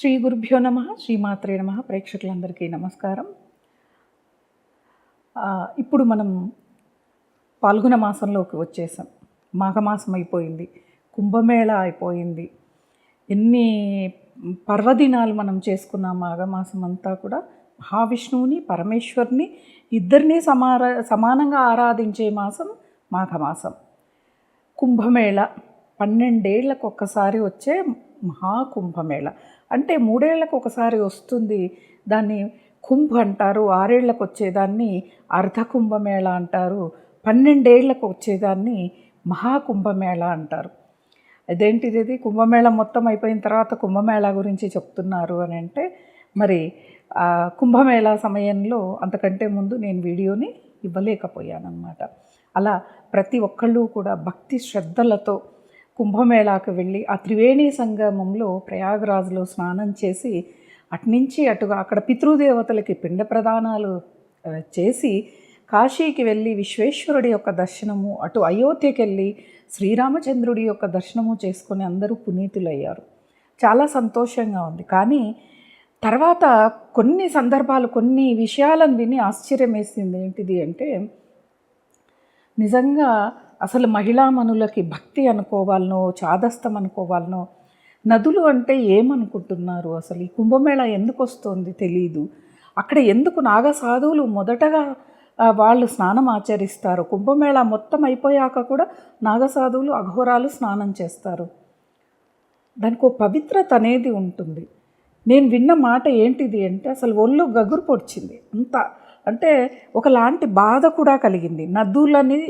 శ్రీ గురుభ్యో నమ శ్రీమాత్రే నమ. ప్రేక్షకులందరికీ నమస్కారం. ఇప్పుడు మనం పాల్గొన మాసంలోకి వచ్చేసాం. మాఘమాసం అయిపోయింది కుంభమేళ అయిపోయింది. ఎన్ని పర్వదినాలు మనం చేసుకున్న మాఘమాసం అంతా కూడా మహావిష్ణువుని పరమేశ్వరుని ఇద్దరినీ సమార సమానంగా ఆరాధించే మాసం మాఘమాసం. కుంభమేళ పన్నెండేళ్ళకు ఒక్కసారి వచ్చే మహాకుంభమేళ. అంటే మూడేళ్ళకు ఒకసారి వస్తుంది. దాన్ని కుంభ అంటారు. ఆరేళ్ళకు వచ్చేదాన్ని అర్ధ కుంభమేళ అంటారు. పన్నెండేళ్ళకు వచ్చేదాన్ని మహాకుంభమేళ అంటారు. అదేంటిది ఇది కుంభమేళ మొత్తం అయిపోయిన తర్వాత కుంభమేళ గురించి చెప్తున్నారు అని అంటే మరి కుంభమేళ సమయంలో అంతకంటే ముందు నేను వీడియోని ఇవ్వలేకపోయానన్నమాట. అలా ప్రతి ఒక్కళ్ళు కూడా భక్తి శ్రద్ధలతో కుంభమేళాకు వెళ్ళి ఆ త్రివేణి సంగమంలో ప్రయాగరాజులో స్నానం చేసి అటునుంచి అటుగా అక్కడ పితృదేవతలకి పిండ ప్రదానాలు చేసి కాశీకి వెళ్ళి విశ్వేశ్వరుడి యొక్క దర్శనము అటు అయోధ్యకి వెళ్ళి శ్రీరామచంద్రుడి యొక్క దర్శనము చేసుకొని అందరూ పునీతులయ్యారు. చాలా సంతోషంగా ఉంది. కానీ తర్వాత కొన్ని సందర్భాలు కొన్ని విషయాలను విని ఆశ్చర్యం వేసింది ఏంటిది అంటే నిజంగా అసలు మహిళామణులకి భక్తి అనుకోవాలనో చాదస్తం అనుకోవాలనో నదులు అంటే ఏమనుకుంటున్నారు అసలు? ఈ కుంభమేళ ఎందుకు వస్తుంది తెలియదు అక్కడ ఎందుకు నాగ సాధువులు మొదటగా వాళ్ళు స్నానం ఆచరిస్తారు? కుంభమేళ మొత్తం అయిపోయాక కూడా నాగసాధువులు అఘోరాలు స్నానం చేస్తారు. దానికి ఒక పవిత్రత అనేది ఉంటుంది. నేను విన్న మాట ఏంటిది అంటే అసలు ఒళ్ళు గగురు పొడిచింది. అంత అంటే ఒకలాంటి బాధ కూడా కలిగింది. నదులని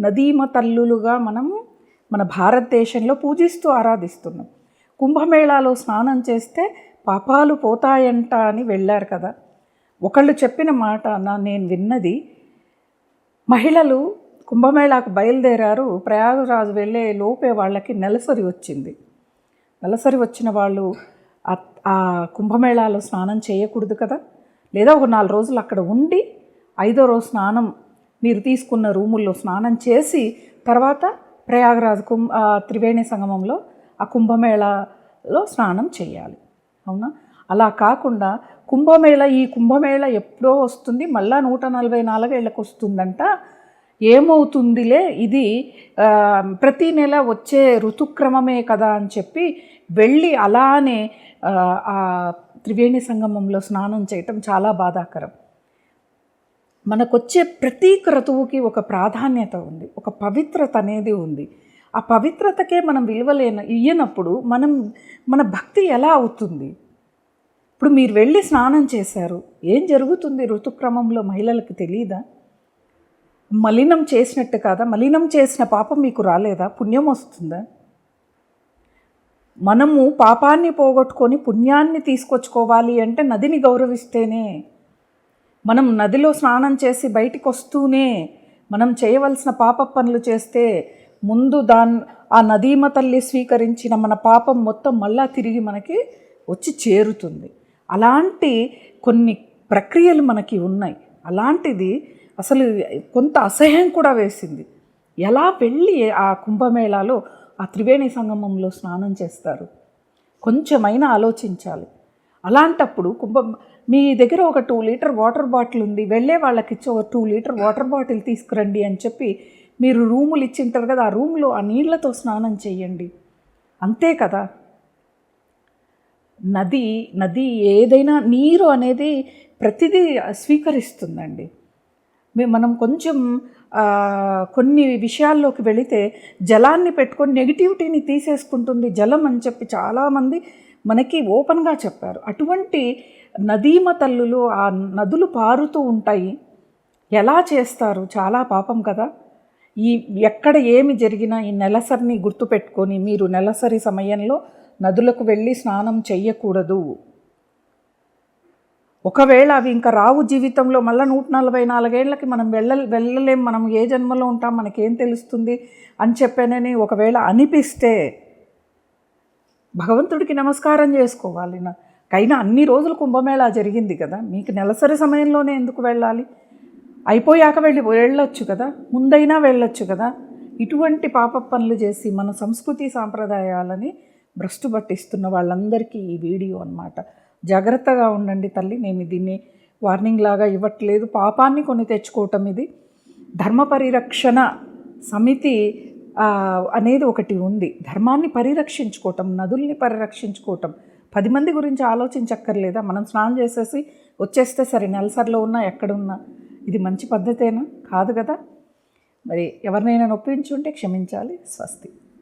నదీమ తల్లులుగా మనం మన భారతదేశంలో పూజిస్తూ ఆరాధిస్తున్నాం. కుంభమేళాలో స్నానం చేస్తే పాపాలు పోతాయంట అని వెళ్ళారు కదా. ఒకళ్ళు చెప్పిన మాట నా నేను విన్నది మహిళలు కుంభమేళాకు బయలుదేరారు ప్రయాగరాజు వెళ్ళే లోపే వాళ్ళకి నెలసరి వచ్చింది. నెలసరి వచ్చిన వాళ్ళు ఆ- ఆ కుంభమేళాలో స్నానం చేయకూడదు కదా. లేదా ఒక నాలుగు రోజులు అక్కడ ఉండి ఐదో రోజు స్నానం మీరు తీసుకున్న రూముల్లో స్నానం చేసి తర్వాత ప్రయాగరాజ్ కుంభ త్రివేణి సంగమంలో ఆ కుంభమేళాలో స్నానం చేయాలి. అవునా? అలా కాకుండా కుంభమేళ ఈ కుంభమేళ ఎప్పుడో వస్తుంది మళ్ళా నూట నలభై నాలుగేళ్ళకు వస్తుందంట. ఏమవుతుందిలే? ఇది ప్రతి నెల వచ్చే ఋతుక్రమమే కదా అని చెప్పి వెళ్ళి అలానే ఆ త్రివేణి సంగమంలో స్నానం చేయటం చాలా బాధాకరం. మనకొచ్చే ప్రతి క్రతువుకి ఒక ప్రాధాన్యత ఉంది ఒక పవిత్రత అనేది ఉంది. ఆ పవిత్రతకే మనం విలువలేన ఇయ్యనప్పుడు మనం మన భక్తి ఎలా అవుతుంది? ఇప్పుడు మీరు వెళ్ళి స్నానం చేశారు ఏం జరుగుతుంది ఋతుక్రమంలో మహిళలకు తెలియదా మలినం చేసినట్టు కాదా? మలినం చేసిన పాపం మీకు రాలేదా? పుణ్యం వస్తుందా? మనము పాపాన్ని పోగొట్టుకొని పుణ్యాన్ని తీసుకొచ్చుకోవాలి అంటే నదిని గౌరవిస్తేనే మనం నదిలో స్నానం చేసి బయటికి వస్తూనే మనం చేయవలసిన పాప పనులు చేస్తే ముందు దాన్ ఆ నదీమ తల్లి స్వీకరించిన మన పాపం మొత్తం మళ్ళా తిరిగి మనకి వచ్చి చేరుతుంది. అలాంటి కొన్ని ప్రక్రియలు మనకి ఉన్నాయి. అలాంటిది అసలు కొంత అసహ్యం కూడా వేసింది. ఎలా వెళ్ళి ఆ కుంభమేళాలో ఆ త్రివేణి సంగమంలో స్నానం చేస్తారు? కొంచెమైనా ఆలోచించాలి. అలాంటప్పుడు కుంభ మీ దగ్గర ఒక టూ లీటర్ వాటర్ బాటిల్ ఉంది. వెళ్ళే వాళ్ళకి ఇచ్చి ఒక టూ లీటర్ వాటర్ బాటిల్ తీసుకురండి అని చెప్పి మీరు రూములు ఇచ్చింటారు కదా ఆ రూమ్లో ఆ నీళ్ళతో స్నానం చేయండి. అంతే కదా? నది నది ఏదైనా నీరు అనేది ప్రతిదీ స్వీకరిస్తుందండి. మే- మనం కొంచెం కొన్ని విషయాల్లోకి వెళితే జలాన్ని పెట్టుకొని నెగిటివిటీని తీసేసుకుంటుంది జలం అని చెప్పి చాలామంది మనకి ఓపెన్గా చెప్పారు. అటువంటి నదీమ తల్లులు ఆ నదులు పారుతూ ఉంటాయి. ఎలా చేస్తారు? చాలా పాపం కదా. ఈ ఎక్కడ ఏమి జరిగినా ఈ నెలసరిని గుర్తుపెట్టుకొని మీరు నెలసరి సమయంలో నదులకు వెళ్ళి స్నానం చెయ్యకూడదు. ఒకవేళ అవి ఇంకా రావు జీవితంలో మళ్ళీ నూట నలభై నాలుగేళ్ళకి మనం వెళ్ళ వెళ్ళలేం. మనం ఏ జన్మలో ఉంటాం? మనకేం తెలుస్తుంది? అని చెప్పానని ఒకవేళ అనిపిస్తే భగవంతుడికి నమస్కారం చేసుకోవాలి. నా కైనా అన్ని రోజులు కుంభమేళా జరిగింది కదా. మీకు నెలసరి సమయంలోనే ఎందుకు వెళ్ళాలి? అయిపోయాక వెళ్ళి వెళ్ళొచ్చు కదా. ముందైనా వెళ్ళొచ్చు కదా. ఇటువంటి పాప పనులు చేసి మన సంస్కృతి సాంప్రదాయాలని భ్రష్టు పట్టిస్తున్న వాళ్ళందరికీ ఈ వీడియో అన్నమాట. జాగ్రత్తగా ఉండండి తల్లి. నేను దీన్ని వార్నింగ్ లాగా ఇవ్వట్లేదు. పాపాన్ని కొని తెచ్చుకోవటం ఇది. ధర్మ పరిరక్షణ సమితి అనేది ఒకటి ఉంది. ధర్మాన్ని పరిరక్షించుకోవటం నదుల్ని పరిరక్షించుకోవటం పది మంది గురించి ఆలోచించక్కర్లేదా? మనం స్నానం చేసేసి వచ్చేస్తే సరే నెలసరిలో ఉన్నా ఎక్కడున్నా ఇది మంచి పద్ధతేనా? కాదు కదా? మరి ఎవరినైనా నొప్పించుంటే క్షమించాలి స్వస్తి.